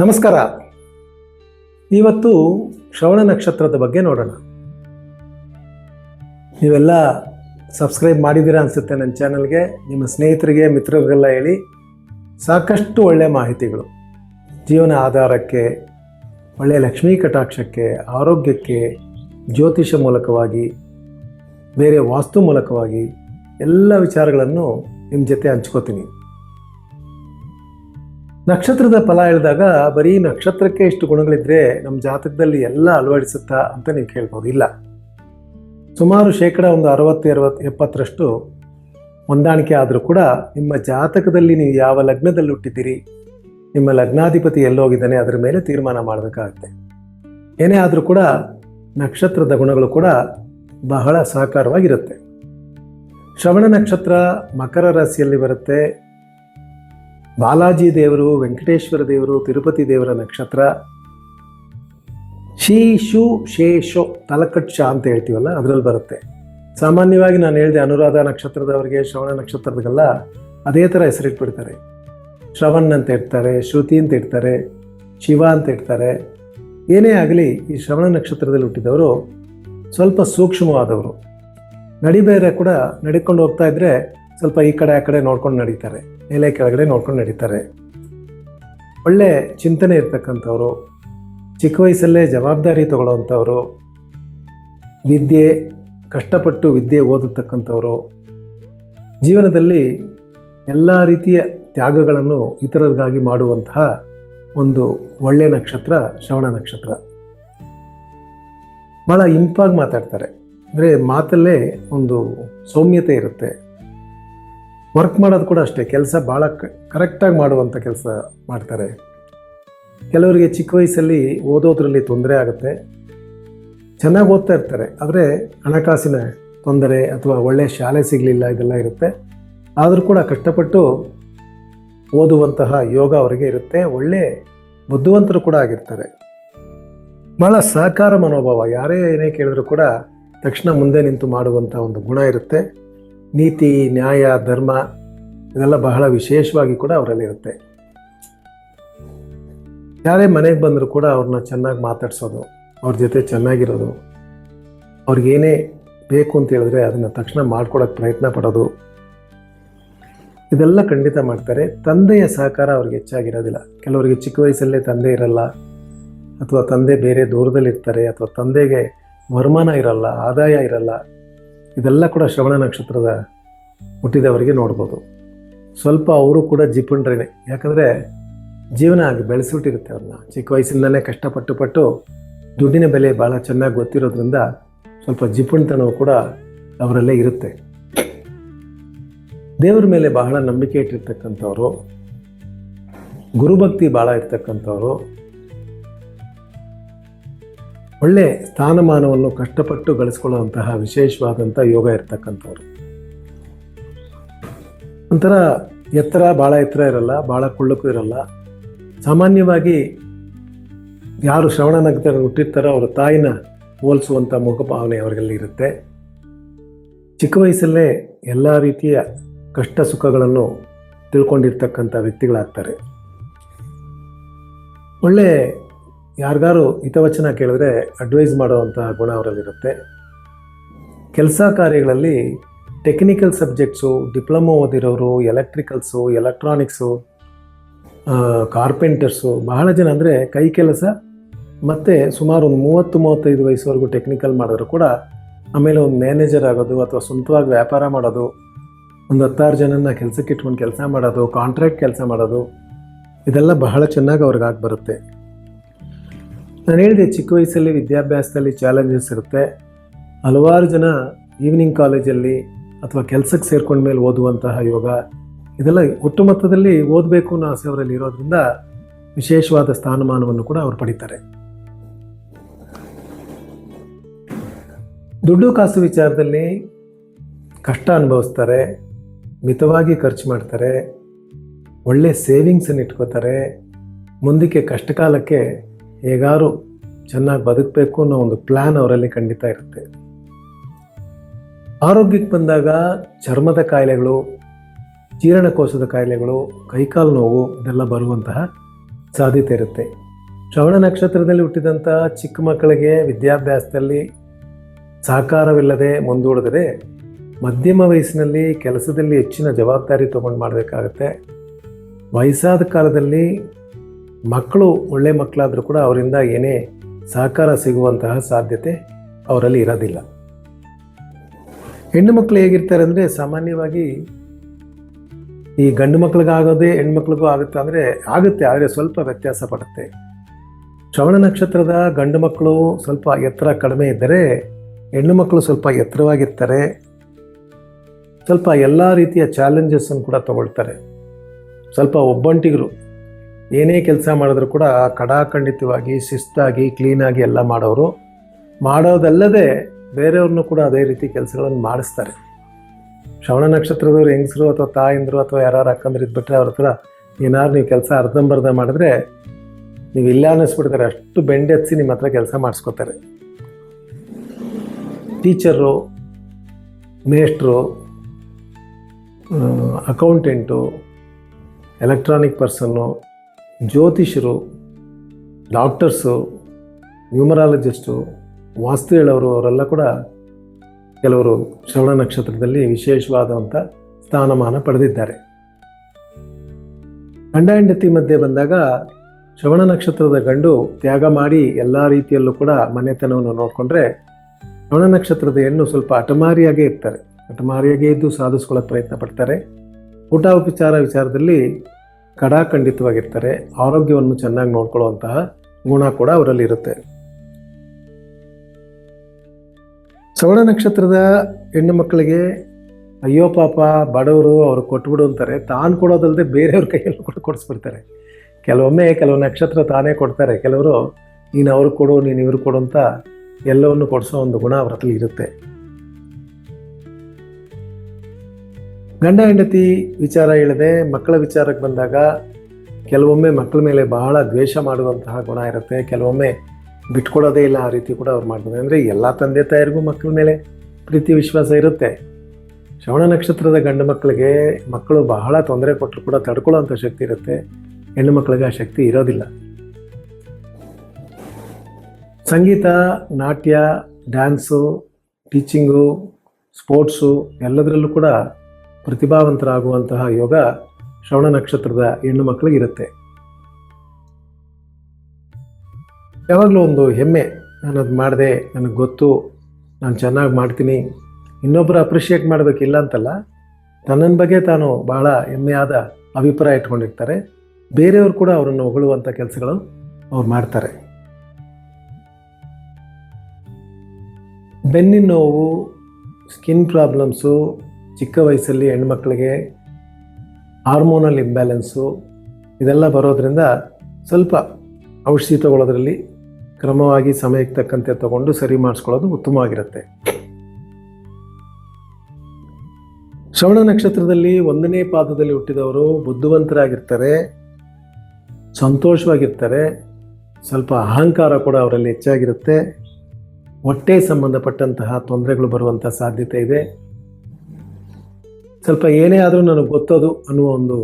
ನಮಸ್ಕಾರ. ಇವತ್ತು ಶ್ರವಣ ನಕ್ಷತ್ರದ ಬಗ್ಗೆ ನೋಡೋಣ. ನೀವೆಲ್ಲ ಸಬ್ಸ್ಕ್ರೈಬ್ ಮಾಡಿದ್ದೀರಾ ಅನಿಸುತ್ತೆ ನನ್ನ ಚಾನಲ್ಗೆ. ನಿಮ್ಮ ಸ್ನೇಹಿತರಿಗೆ, ಮಿತ್ರರಿಗೆಲ್ಲ ಹೇಳಿ ಸಾಕಷ್ಟು ಒಳ್ಳೆಯ ಮಾಹಿತಿಗಳು. ಜೀವನ ಆಧಾರಕ್ಕೆ ಒಳ್ಳೆಯ ಲಕ್ಷ್ಮೀ ಕಟಾಕ್ಷಕ್ಕೆ, ಆರೋಗ್ಯಕ್ಕೆ, ಜ್ಯೋತಿಷ ಮೂಲಕವಾಗಿ, ಬೇರೆ ವಾಸ್ತು ಮೂಲಕವಾಗಿ ಎಲ್ಲ ವಿಚಾರಗಳನ್ನು ನಿಮ್ಮ ಜೊತೆ ಹಂಚ್ಕೋತೀನಿ. ನಕ್ಷತ್ರದ ಫಲ ಹೇಳಿದಾಗ ಬರೀ ನಕ್ಷತ್ರಕ್ಕೆ ಇಷ್ಟು ಗುಣಗಳಿದ್ರೆ ನಮ್ಮ ಜಾತಕದಲ್ಲಿ ಎಲ್ಲ ಅಳವಡಿಸುತ್ತಾ ಅಂತ ನೀವು ಕೇಳ್ಬೋದು. ಇಲ್ಲ. ಸುಮಾರು ಶೇಕಡ ಒಂದು ಅರವತ್ತು ಅರವತ್ತು ಎಪ್ಪತ್ತರಷ್ಟು ಹೊಂದಾಣಿಕೆ ಆದರೂ ಕೂಡ ನಿಮ್ಮ ಜಾತಕದಲ್ಲಿ ನೀವು ಯಾವ ಲಗ್ನದಲ್ಲಿ ಹುಟ್ಟಿದ್ದೀರಿ, ನಿಮ್ಮ ಲಗ್ನಾಧಿಪತಿ ಎಲ್ಲೋಗಿದ್ದಾನೆ ಅದರ ಮೇಲೆ ತೀರ್ಮಾನ ಮಾಡಬೇಕಾಗುತ್ತೆ. ಏನೇ ಆದರೂ ಕೂಡ ನಕ್ಷತ್ರದ ಗುಣಗಳು ಕೂಡ ಬಹಳ ಸಹಕಾರವಾಗಿರುತ್ತೆ ಶ್ರವಣ ನಕ್ಷತ್ರ ಮಕರ ರಾಶಿಯಲ್ಲಿ ಬರುತ್ತೆ ಬಾಲಾಜಿ ದೇವರು, ವೆಂಕಟೇಶ್ವರ ದೇವರು, ತಿರುಪತಿ ದೇವರ ನಕ್ಷತ್ರ, ಶೀ ಶು ಶೇ ಶೋ ತಲಕಟ್ ಶಾ ಅಂತ ಹೇಳ್ತೀವಲ್ಲ, ಅದರಲ್ಲಿ ಬರುತ್ತೆ. ಸಾಮಾನ್ಯವಾಗಿ ನಾನು ಹೇಳಿದೆ ಅನುರಾಧ ನಕ್ಷತ್ರದವರಿಗೆ, ಶ್ರವಣ ನಕ್ಷತ್ರದಗೆಲ್ಲ ಅದೇ ಥರ ಹೆಸರಿಟ್ಬಿಡ್ತಾರೆ. ಶ್ರವಣ್ ಅಂತ ಇರ್ತಾರೆ ಶ್ರುತಿ ಅಂತ ಇರ್ತಾರೆ ಶಿವ ಅಂತ ಇರ್ತಾರೆ ಏನೇ ಆಗಲಿ, ಈ ಶ್ರವಣ ನಕ್ಷತ್ರದಲ್ಲಿ ಹುಟ್ಟಿದವರು ಸ್ವಲ್ಪ ಸೂಕ್ಷ್ಮವಾದವರು. ನಡಿಬೇರೆ ಕೂಡ ನಡ್ಕೊಂಡು ಹೋಗ್ತಾ ಇದ್ರೆ ಸ್ವಲ್ಪ ಈ ಕಡೆ, ಆ ಕಡೆ ನೋಡ್ಕೊಂಡು ನಡೀತಾರೆ. ಮೇಲೆ, ಕೆಳಗಡೆ ನೋಡ್ಕೊಂಡು ನಡೀತಾರೆ. ಒಳ್ಳೆ ಚಿಂತನೆ ಇರ್ತಕ್ಕಂಥವ್ರು, ಚಿಕ್ಕ ವಯಸ್ಸಲ್ಲೇ ಜವಾಬ್ದಾರಿ ತಗೊಳ್ಳೋವಂಥವ್ರು, ವಿದ್ಯೆ, ಕಷ್ಟಪಟ್ಟು ವಿದ್ಯೆ ಓದತಕ್ಕಂಥವ್ರು, ಜೀವನದಲ್ಲಿ ಎಲ್ಲ ರೀತಿಯ ತ್ಯಾಗಗಳನ್ನು ಇತರರಿಗಾಗಿ ಮಾಡುವಂತಹ ಒಂದು ಒಳ್ಳೆಯ ನಕ್ಷತ್ರ, ಶ್ರವಣ ನಕ್ಷತ್ರ. ಭಾಳ ಇಂಪಾಗಿ ಮಾತಾಡ್ತಾರೆ. ಅಂದರೆ ಮಾತಲ್ಲೇ ಒಂದು ಸೌಮ್ಯತೆ ಇರುತ್ತೆ. ವರ್ಕ್ ಮಾಡೋದು ಕೂಡ ಅಷ್ಟೇ. ಕೆಲಸ ಭಾಳ ಕರೆಕ್ಟಾಗಿ ಮಾಡುವಂಥ ಕೆಲಸ ಮಾಡ್ತಾರೆ. ಕೆಲವರಿಗೆ ಚಿಕ್ಕ ವಯಸ್ಸಲ್ಲಿ ಓದೋದ್ರಲ್ಲಿ ತೊಂದರೆ ಆಗುತ್ತೆ. ಚೆನ್ನಾಗಿ ಓದ್ತಾ ಇರ್ತಾರೆ. ಆದರೆ ಹಣಕಾಸಿನ ತೊಂದರೆ ಅಥವಾ ಒಳ್ಳೆಯ ಶಾಲೆ ಸಿಗಲಿಲ್ಲ, ಇದೆಲ್ಲ ಇರುತ್ತೆ. ಆದರೂ ಕೂಡ ಕಷ್ಟಪಟ್ಟು ಓದುವಂತಹ ಯೋಗ ಅವರಿಗೆ ಇರುತ್ತೆ. ಒಳ್ಳೆ ಬುದ್ಧಿವಂತರು ಕೂಡ ಆಗಿರ್ತಾರೆ. ಭಾಳ ಸಹಕಾರ ಮನೋಭಾವ. ಯಾರೇ ಏನೇ ಕೇಳಿದ್ರು ಕೂಡ ತಕ್ಷಣ ಮುಂದೆ ನಿಂತು ಮಾಡುವಂಥ ಒಂದು ಗುಣ ಇರುತ್ತೆ. ನೀತಿ, ನ್ಯಾಯ, ಧರ್ಮ ಇದೆಲ್ಲ ಬಹಳ ವಿಶೇಷವಾಗಿ ಕೂಡ ಅವರಲ್ಲಿ ಇರುತ್ತೆ ಯಾರೇ ಮನೆಗೆ ಬಂದರೂ ಕೂಡ ಅವ್ರನ್ನ ಚೆನ್ನಾಗಿ ಮಾತಾಡಿಸೋದು, ಅವ್ರ ಜೊತೆ ಚೆನ್ನಾಗಿರೋದು ಅವ್ರಿಗೇನೇ ಬೇಕು ಅಂತ ಹೇಳಿದ್ರೆ ಅದನ್ನು ತಕ್ಷಣ ಮಾಡ್ಕೊಡೋಕ್ಕೆ ಪ್ರಯತ್ನ ಪಡೋದು. ಇದೆಲ್ಲ ಖಂಡಿತ ಮಾಡ್ತಾರೆ. ತಂದೆಯ ಸಹಕಾರ ಅವ್ರಿಗೆ ಹೆಚ್ಚಾಗಿರೋದಿಲ್ಲ. ಕೆಲವರಿಗೆ ಚಿಕ್ಕ ವಯಸ್ಸಲ್ಲೇ ತಂದೆ ಇರಲ್ಲ, ಅಥವಾ ತಂದೆ ಬೇರೆ ದೂರದಲ್ಲಿರ್ತಾರೆ, ಅಥವಾ ತಂದೆಗೆ ವರಮಾನ ಇರಲ್ಲ, ಆದಾಯ ಇರಲ್ಲ ಇದೆಲ್ಲ ಕೂಡ ಶ್ರವಣ ನಕ್ಷತ್ರದ ಹುಟ್ಟಿದವರಿಗೆ ನೋಡ್ಬೋದು. ಸ್ವಲ್ಪ ಅವರು ಕೂಡ ಜಿಪುಂಡ್ರೇನೆ ಯಾಕಂದರೆ ಜೀವನ ಆಗಿ ಬೆಳೆಸಿಬಿಟ್ಟಿರುತ್ತೆ ಅವ್ರನ್ನ. ಚಿಕ್ಕ ವಯಸ್ಸಿಂದಲೇ ಕಷ್ಟಪಟ್ಟು ಪಟ್ಟು ದುಡ್ಡಿನ ಬೆಲೆ ಭಾಳ ಚೆನ್ನಾಗಿ ಗೊತ್ತಿರೋದ್ರಿಂದ ಸ್ವಲ್ಪ ಜಿಪುಣ್ತನವು ಕೂಡ ಅವರಲ್ಲೇ ಇರುತ್ತೆ. ದೇವರ ಮೇಲೆ ಬಹಳ ನಂಬಿಕೆ ಇಟ್ಟಿರ್ತಕ್ಕಂಥವ್ರು, ಗುರುಭಕ್ತಿ ಭಾಳ ಇರ್ತಕ್ಕಂಥವ್ರು ಒಳ್ಳೆ ಸ್ಥಾನಮಾನವನ್ನು ಕಷ್ಟಪಟ್ಟು ಗಳಿಸ್ಕೊಳ್ಳುವಂತಹ ವಿಶೇಷವಾದಂಥ ಯೋಗ ಇರ್ತಕ್ಕಂಥವ್ರು. ಒಂಥರ ಎತ್ತರ ಭಾಳ ಎತ್ತರ ಇರಲ್ಲ ಭಾಳ ಕುಳ್ಳಕ್ಕೂ ಇರಲ್ಲ. ಸಾಮಾನ್ಯವಾಗಿ ಯಾರು ಶ್ರವಣ ನಗ್ತ ಹುಟ್ಟಿರ್ತಾರೋ ಅವರ ತಾಯಿನ ಹೋಲಿಸುವಂಥ ಮುಖಭಾವನೆ ಅವರಲ್ಲಿ ಇರುತ್ತೆ. ಚಿಕ್ಕ ವಯಸ್ಸಲ್ಲೇ ಎಲ್ಲ ರೀತಿಯ ಕಷ್ಟ ಸುಖಗಳನ್ನು ತಿಳ್ಕೊಂಡಿರ್ತಕ್ಕಂಥ ವ್ಯಕ್ತಿಗಳಾಗ್ತಾರೆ. ಒಳ್ಳೆ ಯಾರಿಗಾರು ಹಿತವಚನ ಕೇಳಿದ್ರೆ ಅಡ್ವೈಸ್ ಮಾಡುವಂತಹ ಗುಣ ಅವರಲ್ಲಿರುತ್ತೆ. ಕೆಲಸ ಕಾರ್ಯಗಳಲ್ಲಿ ಟೆಕ್ನಿಕಲ್ ಸಬ್ಜೆಕ್ಟ್ಸು ಡಿಪ್ಲೊಮೊ ಓದಿರೋರು ಎಲೆಕ್ಟ್ರಿಕಲ್ಸು ಎಲೆಕ್ಟ್ರಾನಿಕ್ಸು ಕಾರ್ಪೆಂಟರ್ಸು ಬಹಳ ಜನ ಅಂದರೆ ಕೈ ಕೆಲಸ ಮತ್ತು ಸುಮಾರು ಒಂದು ಮೂವತ್ತು, ಮೂವತ್ತೈದು ವಯಸ್ಸುವರೆಗೂ ಟೆಕ್ನಿಕಲ್ ಮಾಡಿದ್ರು ಕೂಡ ಆಮೇಲೆ ಒಂದು ಮ್ಯಾನೇಜರ್ ಆಗೋದು ಅಥವಾ ಸ್ವಂತವಾಗಿ ವ್ಯಾಪಾರ ಮಾಡೋದು, ಒಂದು ಹತ್ತಾರು ಜನನ ಕೆಲಸಕ್ಕೆ ಇಟ್ಕೊಂಡು ಕೆಲಸ ಮಾಡೋದು ಕಾಂಟ್ರಾಕ್ಟ್ ಕೆಲಸ ಮಾಡೋದು, ಇದೆಲ್ಲ ಬಹಳ ಚೆನ್ನಾಗಿ ಅವ್ರಿಗೆ ಆಗಿ ಬರುತ್ತೆ ನಾನು ಹೇಳಿದೆ, ಚಿಕ್ಕ ವಯಸ್ಸಲ್ಲಿ ವಿದ್ಯಾಭ್ಯಾಸದಲ್ಲಿ ಚಾಲೆಂಜಸ್ ಇರುತ್ತೆ. ಹಲವಾರು ಜನ ಈವ್ನಿಂಗ್ ಕಾಲೇಜಲ್ಲಿ ಅಥವಾ ಕೆಲಸಕ್ಕೆ ಸೇರ್ಕೊಂಡ ಮೇಲೆ ಓದುವಂತಹ ಯೋಗ, ಇದೆಲ್ಲ ಒಟ್ಟು ಮೊತ್ತದಲ್ಲಿ ಓದಬೇಕು ಅನ್ನೋ ಆಸೆ ಅವರಲ್ಲಿ ಇರೋದ್ರಿಂದ ವಿಶೇಷವಾದ ಸ್ಥಾನಮಾನವನ್ನು ಕೂಡ ಅವರು ಪಡಿತಾರೆ. ದುಡ್ಡು ಕಾಸು ವಿಚಾರದಲ್ಲಿ ಕಷ್ಟ ಅನುಭವಿಸ್ತಾರೆ, ಮಿತವಾಗಿ ಖರ್ಚು ಮಾಡ್ತಾರೆ, ಒಳ್ಳೆ ಸೇವಿಂಗ್ಸನ್ನು ಇಟ್ಕೋತಾರೆ, ಮುಂದಕ್ಕೆ ಕಷ್ಟಕಾಲಕ್ಕೆ ಹೇಗಾರು ಚೆನ್ನಾಗಿ ಬದುಕಬೇಕು ಅನ್ನೋ ಒಂದು ಪ್ಲ್ಯಾನ್ ಅವರಲ್ಲಿ ಖಂಡಿತ ಇರುತ್ತೆ. ಆರೋಗ್ಯಕ್ಕೆ ಬಂದಾಗ ಚರ್ಮದ ಕಾಯಿಲೆಗಳು, ಜೀರ್ಣಕೋಶದ ಕಾಯಿಲೆಗಳು, ಕೈಕಾಲು ನೋವು ಇದೆಲ್ಲ ಬರುವಂತಹ ಸಾಧ್ಯತೆ ಇರುತ್ತೆ. ಶ್ರವಣ ನಕ್ಷತ್ರದಲ್ಲಿ ಹುಟ್ಟಿದಂಥ ಚಿಕ್ಕ ಮಕ್ಕಳಿಗೆ ವಿದ್ಯಾಭ್ಯಾಸದಲ್ಲಿ ಸಹಕಾರವಿಲ್ಲದೆ ಮುಂದೂಡಿದರೆ ಮಧ್ಯಮ ವಯಸ್ಸಿನಲ್ಲಿ ಕೆಲಸದಲ್ಲಿ ಹೆಚ್ಚಿನ ಜವಾಬ್ದಾರಿ ತೊಗೊಂಡು ಮಾಡಬೇಕಾಗತ್ತೆ. ವಯಸ್ಸಾದ ಕಾಲದಲ್ಲಿ ಮಕ್ಕಳು ಒಳ್ಳೆ ಮಕ್ಕಳಾದರೂ ಕೂಡ ಅವರಿಂದ ಏನೇ ಸಹಕಾರ ಸಿಗುವಂತಹ ಸಾಧ್ಯತೆ ಅವರಲ್ಲಿ ಇರೋದಿಲ್ಲ. ಹೆಣ್ಣು ಮಕ್ಕಳು ಹೇಗಿರ್ತಾರೆ ಅಂದರೆ ಸಾಮಾನ್ಯವಾಗಿ ಈ ಗಂಡು ಮಕ್ಳಿಗಾಗೋದೇ ಹೆಣ್ಮಕ್ಳಿಗೂ ಆಗುತ್ತೆ ಅಂದರೆ ಆಗುತ್ತೆ, ಆದರೆ ಸ್ವಲ್ಪ ವ್ಯತ್ಯಾಸ ಪಡುತ್ತೆ. ಶ್ರವಣ ನಕ್ಷತ್ರದ ಗಂಡು ಮಕ್ಕಳು ಸ್ವಲ್ಪ ಎತ್ತರ ಕಡಿಮೆ ಇದ್ದರೆ, ಹೆಣ್ಣು ಮಕ್ಕಳು ಸ್ವಲ್ಪ ಎತ್ತರವಾಗಿರ್ತಾರೆ. ಸ್ವಲ್ಪ ಎಲ್ಲ ರೀತಿಯ ಚಾಲೆಂಜಸ್ಸನ್ನು ಕೂಡ ತಗೊಳ್ತಾರೆ. ಸ್ವಲ್ಪ ಒಬ್ಬಂಟಿಗರು ಏನೇ ಕೆಲಸ ಮಾಡಿದ್ರು ಕೂಡ ಕಡಾಖಂಡಿತವಾಗಿ, ಶಿಸ್ತಾಗಿ ಕ್ಲೀನಾಗಿ ಎಲ್ಲ ಮಾಡೋರು. ಮಾಡೋದಲ್ಲದೆ ಬೇರೆಯವ್ರನ್ನೂ ಕೂಡ ಅದೇ ರೀತಿ ಕೆಲಸಗಳನ್ನು ಮಾಡಿಸ್ತಾರೆ. ಶ್ರವಣ ನಕ್ಷತ್ರದವ್ರು ಹೆಂಗಸರು ಅಥವಾ ತಾಯಂದರು ಅಥವಾ ಯಾರು ಅಕ್ಕಂದ್ರೆ ಇದ್ಬಿಟ್ರೆ ಅವ್ರ ಹತ್ರ ಏನಾದ್ರು ನೀವು ಕೆಲಸ ಅರ್ಧಂಬರ್ಧ ಮಾಡಿದ್ರೆ ನೀವು ಇಲ್ಲ ಅನ್ನಿಸ್ಬಿಡ್ತಾರೆ. ಅಷ್ಟು ಬೆಂಡೆತ್ಸಿ ನಿಮ್ಮ ಹತ್ರ ಕೆಲಸ ಮಾಡಿಸ್ಕೋತಾರೆ. ಟೀಚರು ಮೇಸ್ಟ್ರು ಅಕೌಂಟೆಂಟು ಎಲೆಕ್ಟ್ರಾನಿಕ್ ಪರ್ಸನ್ನು ಜ್ಯೋತಿಷರು ಡಾಕ್ಟರ್ಸು, ನ್ಯೂಮರಾಲಜಿಸ್ಟು ವಾಸ್ತು ಹೇಳೋರು ಅವರೆಲ್ಲ ಕೂಡ ಕೆಲವರು ಶ್ರವಣ ನಕ್ಷತ್ರದಲ್ಲಿ ವಿಶೇಷವಾದಂಥ ಸ್ಥಾನಮಾನ ಪಡೆದಿದ್ದಾರೆ. ಗಂಡ ಹೆಂಡತಿ ಮಧ್ಯೆ ಬಂದಾಗ ಶ್ರವಣ ನಕ್ಷತ್ರದ ಗಂಡು ತ್ಯಾಗ ಮಾಡಿ ಎಲ್ಲ ರೀತಿಯಲ್ಲೂ ಕೂಡ ಮನೆತನವನ್ನು ನೋಡಿಕೊಂಡ್ರೆ ಶ್ರವಣ ನಕ್ಷತ್ರದ ಹೆಣ್ಣು ಸ್ವಲ್ಪ ಹಠಮಾರಿಯಾಗೇ ಇರ್ತಾರೆ. ಹಠಮಾರಿಯಾಗೇ ಇದ್ದು ಸಾಧಿಸ್ಕೊಳ್ಳೋ ಪ್ರಯತ್ನ ಪಡ್ತಾರೆ. ಊಟ ಉಪಚಾರ ವಿಚಾರದಲ್ಲಿ ಕಡಾಖಂಡಿತವಾಗಿರ್ತಾರೆ. ಆರೋಗ್ಯವನ್ನು ಚೆನ್ನಾಗಿ ನೋಡ್ಕೊಳ್ಳುವಂತಹ ಗುಣ ಕೂಡ ಅವರಲ್ಲಿ ಇರುತ್ತೆ. ಶ್ರವಣ ನಕ್ಷತ್ರದ ಹೆಣ್ಣು ಮಕ್ಕಳಿಗೆ, ಅಯ್ಯೋ ಪಾಪ, ಬಡವರು ಅವರು ಕೊಟ್ಬಿಡು ಅಂತಾರೆ. ತಾನು ಕೊಡೋದಲ್ಲದೆ ಬೇರೆಯವ್ರ ಕೈಯಲ್ಲಿ ಕೊಟ್ಟು ಕೊಡಿಸ್ಬಿಡ್ತಾರೆ. ಕೆಲವೊಮ್ಮೆ ಕೆಲವು ನಕ್ಷತ್ರ ತಾನೇ ಕೊಡ್ತಾರೆ. ಕೆಲವರು, ನೀನು ಅವ್ರಿಗೆ ಕೊಡು, ನೀನು ಇವ್ರಿಗೆ ಕೊಡು ಅಂತ ಎಲ್ಲವನ್ನು ಕೊಡಿಸೋ ಒಂದು ಗುಣ ಅವರಲ್ಲಿ ಇರುತ್ತೆ. ಗಂಡ ಹೆಂಡತಿ ವಿಚಾರ ಹೇಳಿದೆ ಮಕ್ಕಳ ವಿಚಾರಕ್ಕೆ ಬಂದಾಗ ಕೆಲವೊಮ್ಮೆ ಮಕ್ಕಳ ಮೇಲೆ ಬಹಳ ದ್ವೇಷ ಮಾಡುವಂತಹ ಗುಣ ಇರುತ್ತೆ. ಕೆಲವೊಮ್ಮೆ ಬಿಟ್ಕೊಡೋದೇ ಇಲ್ಲ, ಆ ರೀತಿ ಕೂಡ ಅವ್ರು ಮಾಡ್ತಾರೆ. ಅಂದರೆ ಎಲ್ಲ ತಂದೆ ತಾಯಿಗೂ ಮಕ್ಕಳ ಮೇಲೆ ಪ್ರೀತಿ ವಿಶ್ವಾಸ ಇರುತ್ತೆ. ಶ್ರವಣ ನಕ್ಷತ್ರದ ಗಂಡು ಮಕ್ಕಳಿಗೆ ಮಕ್ಕಳು ಬಹಳ ತೊಂದರೆ ಕೊಟ್ಟರು ಕೂಡ ತಡ್ಕೊಳ್ಳೋಂಥ ಶಕ್ತಿ ಇರುತ್ತೆ. ಹೆಣ್ಣು ಮಕ್ಕಳಿಗೆ ಆ ಶಕ್ತಿ ಇರೋದಿಲ್ಲ. ಸಂಗೀತ, ನಾಟ್ಯ, ಡ್ಯಾನ್ಸು, ಟೀಚಿಂಗು, ಸ್ಪೋರ್ಟ್ಸು ಎಲ್ಲದರಲ್ಲೂ ಕೂಡ ಪ್ರತಿಭಾವಂತರಾಗುವಂತಹ ಯೋಗ ಶ್ರವಣ ನಕ್ಷತ್ರದ ಹೆಣ್ಣು ಮಕ್ಕಳಿಗೆ ಇರುತ್ತೆ. ಯಾವಾಗಲೂ ಒಂದು ಹೆಮ್ಮೆ ನಾನು ಅದು ಮಾಡಿದೆ, ನನಗೆ ಗೊತ್ತು, ನಾನು ಚೆನ್ನಾಗಿ ಮಾಡ್ತೀನಿ ಇನ್ನೊಬ್ಬರು ಅಪ್ರಿಷಿಯೇಟ್ ಮಾಡಬೇಕಿಲ್ಲ ಅಂತಲ್ಲ, ತನ್ನನ ಬಗ್ಗೆ ತಾನು ಬಹಳ ಹೆಮ್ಮೆಯಾದ ಅಭಿಪ್ರಾಯ ಇಟ್ಕೊಂಡಿರ್ತಾರೆ. ಬೇರೆಯವರು ಕೂಡ ಅವರನ್ನು ಹೊಗಳುವಂಥ ಕೆಲಸಗಳು ಅವ್ರು ಮಾಡ್ತಾರೆ. ಬೆನ್ನಿನ ನೋವು ಸ್ಕಿನ್ ಪ್ರಾಬ್ಲಮ್ಸು ಚಿಕ್ಕ ವಯಸ್ಸಲ್ಲಿ ಹೆಣ್ಮಕ್ಳಿಗೆ ಹಾರ್ಮೋನಲ್ ಇಂಬ್ಯಾಲೆನ್ಸು ಇದೆಲ್ಲ ಬರೋದ್ರಿಂದ ಸ್ವಲ್ಪ ಔಷಧಿ ತಗೊಳ್ಳೋದ್ರಲ್ಲಿ ಕ್ರಮವಾಗಿ ಸಮಯಕ್ಕೆ ತಕ್ಕಂತೆ ತಗೊಂಡು ಸರಿ ಮಾಡಿಸ್ಕೊಳ್ಳೋದು ಉತ್ತಮವಾಗಿರುತ್ತೆ. ಶ್ರವಣ ನಕ್ಷತ್ರದಲ್ಲಿ ಒಂದನೇ ಪಾದದಲ್ಲಿ ಹುಟ್ಟಿದವರು ಬುದ್ಧಿವಂತರಾಗಿರ್ತಾರೆ, ಸಂತೋಷವಾಗಿರ್ತಾರೆ, ಸ್ವಲ್ಪ ಅಹಂಕಾರ ಕೂಡ ಅವರಲ್ಲಿ ಹೆಚ್ಚಾಗಿರುತ್ತೆ. ಹೊಟ್ಟೆ ಸಂಬಂಧಪಟ್ಟಂತಹ ತೊಂದರೆಗಳು ಬರುವಂಥ ಸಾಧ್ಯತೆ ಇದೆ. ಸ್ವಲ್ಪ ಏನೇ ಆದರೂ ನನಗೆ ಗೊತ್ತೋದು ಅನ್ನುವ ಒಂದು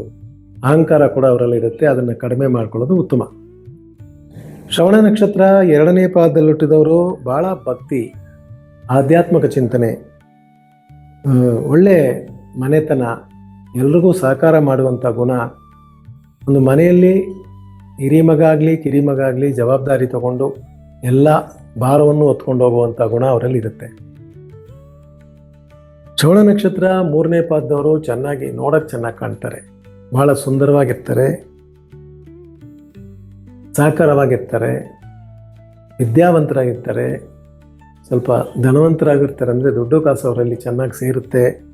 ಅಹಂಕಾರ ಕೂಡ ಅವರಲ್ಲಿ ಇರುತ್ತೆ, ಅದನ್ನು ಕಡಿಮೆ ಮಾಡ್ಕೊಳ್ಳೋದು ಉತ್ತಮ. ಶ್ರವಣ ನಕ್ಷತ್ರ ಎರಡನೇ ಪಾದದಲ್ಲಿ ಹುಟ್ಟಿದವರು ಭಾಳ ಭಕ್ತಿ, ಆಧ್ಯಾತ್ಮಿಕ ಚಿಂತನೆ ಒಳ್ಳೆ ಮನೆತನ, ಎಲ್ರಿಗೂ ಸಹಕಾರ ಮಾಡುವಂಥ ಗುಣ. ಒಂದು ಮನೆಯಲ್ಲಿ ಹಿರಿಮಗ ಆಗಲಿ, ಕಿರಿಮಗ ಆಗಲಿ ಜವಾಬ್ದಾರಿ ತಗೊಂಡು ಎಲ್ಲ ಭಾರವನ್ನು ಹೊತ್ಕೊಂಡು ಹೋಗುವಂಥ ಗುಣ ಅವರಲ್ಲಿ ಇರುತ್ತೆ. ಶ್ರವಣ ನಕ್ಷತ್ರ ಮೂರನೇ ಪಾದದವರು ಚೆನ್ನಾಗಿ ನೋಡೋಕ್ಕೆ ಚೆನ್ನಾಗಿ ಕಾಣ್ತಾರೆ. ಬಹಳ ಸುಂದರವಾಗಿರ್ತಾರೆ. ಸಹಕಾರವಾಗಿರ್ತಾರೆ ವಿದ್ಯಾವಂತರಾಗಿರ್ತಾರೆ. ಸ್ವಲ್ಪ ಧನವಂತರಾಗಿರ್ತಾರೆ ಅಂದರೆ ದುಡ್ಡು ಕಾಸು ಅವರಲ್ಲಿ ಚೆನ್ನಾಗಿ ಸೇರುತ್ತೆ.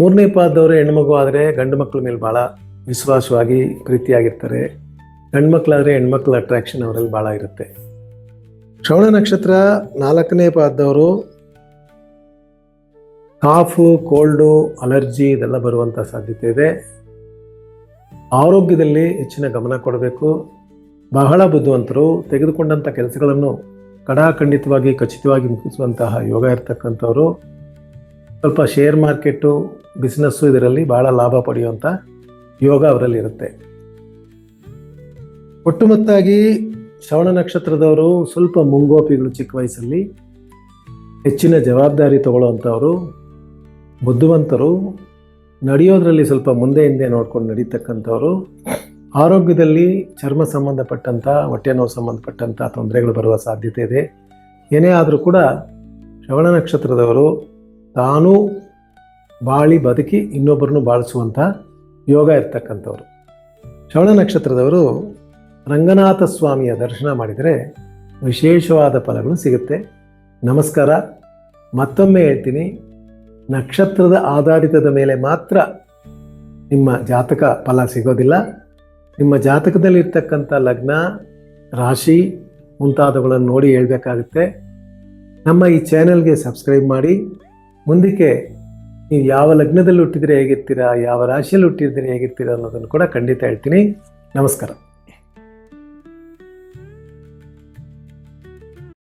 ಮೂರನೇ ಪಾದದವರು ಹೆಣ್ಮಗು ಆದರೆ ಗಂಡು ಮಕ್ಕಳ ಮೇಲೆ ಭಾಳ ವಿಶ್ವಾಸವಾಗಿ ಪ್ರೀತಿಯಾಗಿರ್ತಾರೆ. ಗಂಡು ಮಕ್ಕಳಾದರೆ ಹೆಣ್ಮಕ್ಳ ಅಟ್ರಾಕ್ಷನ್ ಅವರಲ್ಲಿ ಭಾಳ ಇರುತ್ತೆ. ಶ್ರವಣ ನಕ್ಷತ್ರ ನಾಲ್ಕನೇ ಪಾದದವರು ಕಾಫು, ಕೋಲ್ಡು, ಅಲರ್ಜಿ ಇದೆಲ್ಲ ಬರುವಂಥ ಸಾಧ್ಯತೆ ಇದೆ. ಆರೋಗ್ಯದಲ್ಲಿ ಹೆಚ್ಚಿನ ಗಮನ ಕೊಡಬೇಕು. ಬಹಳ ಬುದ್ಧಿವಂತರು ತೆಗೆದುಕೊಂಡಂಥ ಕೆಲಸಗಳನ್ನು ಕಡಾಖಂಡಿತವಾಗಿ, ಖಚಿತವಾಗಿ ಮುಗಿಸುವಂತಹ ಯೋಗ ಇರ್ತಕ್ಕಂಥವ್ರು. ಸ್ವಲ್ಪ ಶೇರ್ ಮಾರ್ಕೆಟು, ಬಿಸ್ನೆಸ್ಸು ಇದರಲ್ಲಿ ಭಾಳ ಲಾಭ ಪಡೆಯುವಂಥ ಯೋಗ ಅವರಲ್ಲಿ ಇರುತ್ತೆ. ಒಟ್ಟುಮೊತ್ತಾಗಿ ಶ್ರವಣ ನಕ್ಷತ್ರದವರು ಸ್ವಲ್ಪ ಮುಂಗೋಪಿಗಳು ಚಿಕ್ಕ ವಯಸ್ಸಲ್ಲಿ ಹೆಚ್ಚಿನ ಜವಾಬ್ದಾರಿ ತಗೊಳ್ಳುವಂಥವರು ಬುದ್ಧಿವಂತರು ನಡೆಯೋದ್ರಲ್ಲಿ ಸ್ವಲ್ಪ ಮುಂದೆ ಹಿಂದೆ ನೋಡ್ಕೊಂಡು ನಡೀತಕ್ಕಂಥವ್ರು, ಆರೋಗ್ಯದಲ್ಲಿ ಚರ್ಮ ಸಂಬಂಧಪಟ್ಟಂಥ, ಹೊಟ್ಟೆ ನೋವು ಸಂಬಂಧಪಟ್ಟಂಥ ತೊಂದರೆಗಳು ಬರುವ ಸಾಧ್ಯತೆ ಇದೆ. ಏನೇ ಆದರೂ ಕೂಡ ಶ್ರವಣ ನಕ್ಷತ್ರದವರು ತಾನೂ ಬಾಳಿ ಬದುಕಿ ಇನ್ನೊಬ್ಬರನ್ನು ಬಾಳಿಸುವಂಥ ಯೋಗ ಇರ್ತಕ್ಕಂಥವ್ರು. ಶ್ರವಣ ನಕ್ಷತ್ರದವರು ರಂಗನಾಥ ಸ್ವಾಮಿಯ ದರ್ಶನ ಮಾಡಿದರೆ ವಿಶೇಷವಾದ ಫಲಗಳು ಸಿಗುತ್ತೆ. ನಮಸ್ಕಾರ. ಮತ್ತೊಮ್ಮೆ ಹೇಳ್ತೀನಿ. ನಕ್ಷತ್ರದ ಆಧಾರಿತದ ಮೇಲೆ ಮಾತ್ರ ನಿಮ್ಮ ಜಾತಕ ಫಲ ಸಿಗೋದಿಲ್ಲ. ನಿಮ್ಮ ಜಾತಕದಲ್ಲಿರ್ತಕ್ಕಂಥ ಲಗ್ನ, ರಾಶಿ ಮುಂತಾದವುಗಳನ್ನು ನೋಡಿ ಹೇಳಬೇಕಾಗುತ್ತೆ. ನಮ್ಮ ಈ ಚಾನೆಲ್ಗೆ ಸಬ್ಸ್ಕ್ರೈಬ್ ಮಾಡಿ. ಮುಂದಕ್ಕೆ ನೀವು ಯಾವ ಲಗ್ನದಲ್ಲಿ ಹುಟ್ಟಿದ್ರೆ ಹೇಗಿರ್ತೀರಾ, ಯಾವ ರಾಶಿಯಲ್ಲಿ ಹುಟ್ಟಿದ್ರೆ ಹೇಗಿರ್ತೀರಾ ಅನ್ನೋದನ್ನು ಕೂಡ ಖಂಡಿತ ಹೇಳ್ತೀನಿ. ನಮಸ್ಕಾರ.